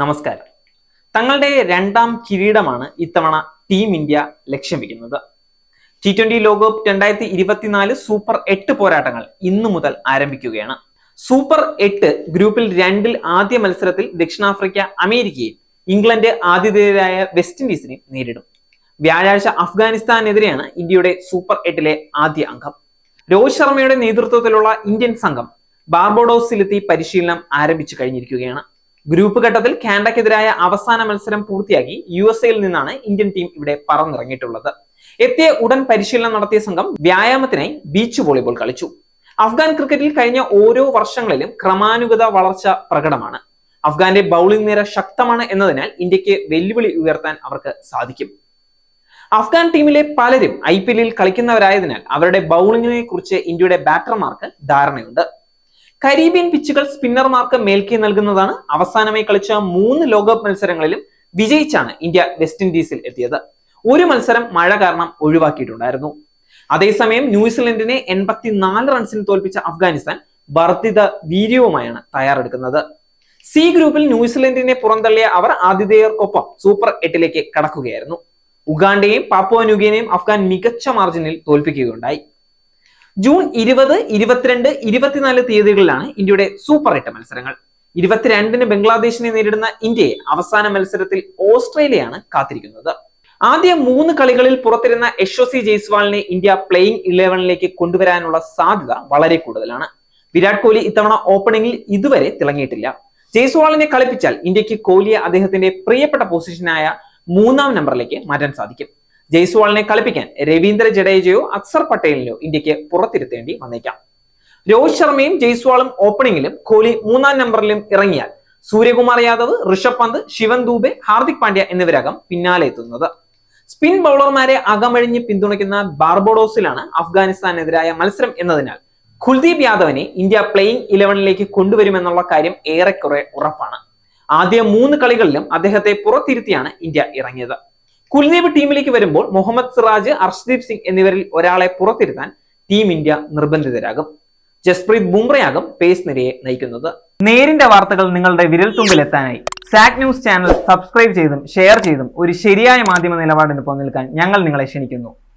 നമസ്കാരം. തങ്ങളുടെ രണ്ടാം കിരീടമാണ് ഇത്തവണ ടീം ഇന്ത്യ ലക്ഷ്യം വെക്കുന്നത്. ടി ട്വന്റി ലോകകപ്പ് രണ്ടായിരത്തി ഇരുപത്തിനാല് സൂപ്പർ എട്ട് പോരാട്ടങ്ങൾ ഇന്നു മുതൽ ആരംഭിക്കുകയാണ്. സൂപ്പർ എട്ട് ഗ്രൂപ്പിൽ രണ്ടിൽ ആദ്യ മത്സരത്തിൽ ദക്ഷിണാഫ്രിക്ക അമേരിക്കയും ഇംഗ്ലണ്ട് ആതിഥേയരായ വെസ്റ്റ് ഇൻഡീസിനെ നേരിടും. വ്യാഴാഴ്ച അഫ്ഗാനിസ്ഥാനെതിരെയാണ് ഇന്ത്യയുടെ സൂപ്പർ എട്ടിലെ ആദ്യ അംഗം. രോഹിത് ശർമ്മയുടെ നേതൃത്വത്തിലുള്ള ഇന്ത്യൻ സംഘം ബാർബോഡോസിലെത്തി പരിശീലനം ആരംഭിച്ചു കഴിഞ്ഞിരിക്കുകയാണ്. ഗ്രൂപ്പ് ഘട്ടത്തിൽ കാനഡയ്ക്കെതിരായ അവസാന മത്സരം പൂർത്തിയാക്കി യു എസ് എയിൽ നിന്നാണ് ഇന്ത്യൻ ടീം ഇവിടെ പറന്നിറങ്ങിയിട്ടുള്ളത്. എത്തിയ ഉടൻ പരിശീലനം നടത്തിയ സംഘം വ്യായാമത്തിനായി ബീച്ച് വോളിബോൾ കളിച്ചു. അഫ്ഗാൻ ക്രിക്കറ്റിൽ കഴിഞ്ഞ ഓരോ വർഷങ്ങളിലും ക്രമാനുഗത വളർച്ച പ്രകടമാണ്. അഫ്ഗാന്റെ ബൗളിംഗ് നിര ശക്തമാണ് എന്നതിനാൽ ഇന്ത്യയ്ക്ക് വെല്ലുവിളി ഉയർത്താൻ അവർക്ക് സാധിക്കും. അഫ്ഗാൻ ടീമിലെ പലരും ഐ പി എല്ലിൽ കളിക്കുന്നവരായതിനാൽ അവരുടെ ബൗളിങ്ങിനെ കുറിച്ച് ഇന്ത്യയുടെ ബാറ്റർമാർക്ക് ധാരണയുണ്ട്. കരീബിയൻ പിച്ചുകൾ സ്പിന്നർമാർക്ക് മേൽക്കൈ നൽകുന്നതാണ്. അവസാനമായി കളിച്ച മൂന്ന് ലോകകപ്പ് മത്സരങ്ങളിലും വിജയിച്ചാണ് ഇന്ത്യ വെസ്റ്റ് ഇൻഡീസിൽ എത്തിയത്. ഒരു മത്സരം മഴ കാരണം ഒഴിവാക്കിയിട്ടുണ്ടായിരുന്നു. അതേസമയം ന്യൂസിലൻഡിനെ എൺപത്തിനാല് റൺസിന് തോൽപ്പിച്ച അഫ്ഗാനിസ്ഥാൻ വർദ്ധിത വീര്യവുമായാണ് തയ്യാറെടുക്കുന്നത്. സി ഗ്രൂപ്പിൽ ന്യൂസിലൻഡിനെ പുറന്തള്ളിയ അവർ ആതിഥേയർക്കൊപ്പം സൂപ്പർ എട്ടിലേക്ക് കടക്കുകയായിരുന്നു. ഉഗാണ്ടയെയും പാപ്പുവ അഫ്ഗാൻ മികച്ച മാർജിനിൽ തോൽപ്പിക്കുകയുണ്ടായി. ജൂൺ ഇരുപത് ഇരുപത്തിരണ്ട് ഇരുപത്തിനാല് തീയതികളിലാണ് ഇന്ത്യയുടെ സൂപ്പർ എട്ട് മത്സരങ്ങൾ. ഇരുപത്തിരണ്ടിന് ബംഗ്ലാദേശിനെ നേരിടുന്ന ഇന്ത്യയെ അവസാന മത്സരത്തിൽ ഓസ്ട്രേലിയയാണ് കാത്തിരിക്കുന്നത്. ആദ്യ മൂന്ന് കളികളിൽ പുറത്തിരുന്ന യശ്വസി ജയ്സ്വാളിനെ ഇന്ത്യ പ്ലേയിങ് ഇലവനിലേക്ക് കൊണ്ടുവരാനുള്ള സാധ്യത വളരെ കൂടുതലാണ്. വിരാട് കോഹ്ലി ഇത്തവണ ഓപ്പണിംഗിൽ ഇതുവരെ തിളങ്ങിയിട്ടില്ല. ജയ്സ്വാളിനെ കളിപ്പിച്ചാൽ ഇന്ത്യയ്ക്ക് കോഹ്ലിയെ അദ്ദേഹത്തിന്റെ പ്രിയപ്പെട്ട പൊസിഷനായ മൂന്നാം നമ്പറിലേക്ക് മാറ്റാൻ സാധിക്കും. ജയ്സ്വാളിനെ കളിപ്പിക്കാൻ രവീന്ദ്ര ജഡേജയോ അക്സർ പട്ടേലിനോ ഇന്ത്യയ്ക്ക് പുറത്തിരുത്തേണ്ടി വന്നേക്കാം. രോഹിത് ശർമ്മയും ജയ്സ്വാളും ഓപ്പണിംഗിലും കോഹ്ലി മൂന്നാം നമ്പറിലും ഇറങ്ങിയാൽ സൂര്യകുമാർ യാദവ് ഋഷഭ് പന്ത് ശിവൻ ദൂബെ ഹാർദിക് പാണ്ഡ്യ എന്നിവരകം പിന്നാലെ എത്തുന്നത്. സ്പിൻ ബൗളർമാരെ അകമഴിഞ്ഞ് പിന്തുണയ്ക്കുന്ന ബാർബോഡോസിലാണ് അഫ്ഗാനിസ്ഥാനെതിരായ മത്സരം എന്നതിനാൽ കുൽദീപ് യാദവിനെ ഇന്ത്യ പ്ലേയിങ് ഇലവനിലേക്ക് കൊണ്ടുവരുമെന്നുള്ള കാര്യം ഏറെക്കുറെ ഉറപ്പാണ്. ആദ്യ മൂന്ന് കളികളിലും അദ്ദേഹത്തെ പുറത്തിരുത്തിയാണ് ഇന്ത്യ ഇറങ്ങിയത്. കുൽദീപ് ടീമിലേക്ക് വരുമ്പോൾ മുഹമ്മദ് സിറാജ് അർഷ്ദീപ് സിംഗ് എന്നിവരിൽ ഒരാളെ പുറത്തിരുത്താൻ ടീം ഇന്ത്യ നിർബന്ധിതരാകും. ജസ്പ്രീത് ബുംറയാകും പേസ് നിരയെ നയിക്കുന്നത്. നേരിന്റെ വാർത്തകൾ നിങ്ങളുടെ വിരൽത്തുമ്പിൽ എത്താനായി സാക് ന്യൂസ് ചാനൽ സബ്സ്ക്രൈബ് ചെയ്തും ഷെയർ ചെയ്തും ഒരു ശരിയായ മാധ്യമ നിലപാടിന് പോകാൻ ഞങ്ങൾ നിങ്ങളെ ക്ഷണിക്കുന്നു.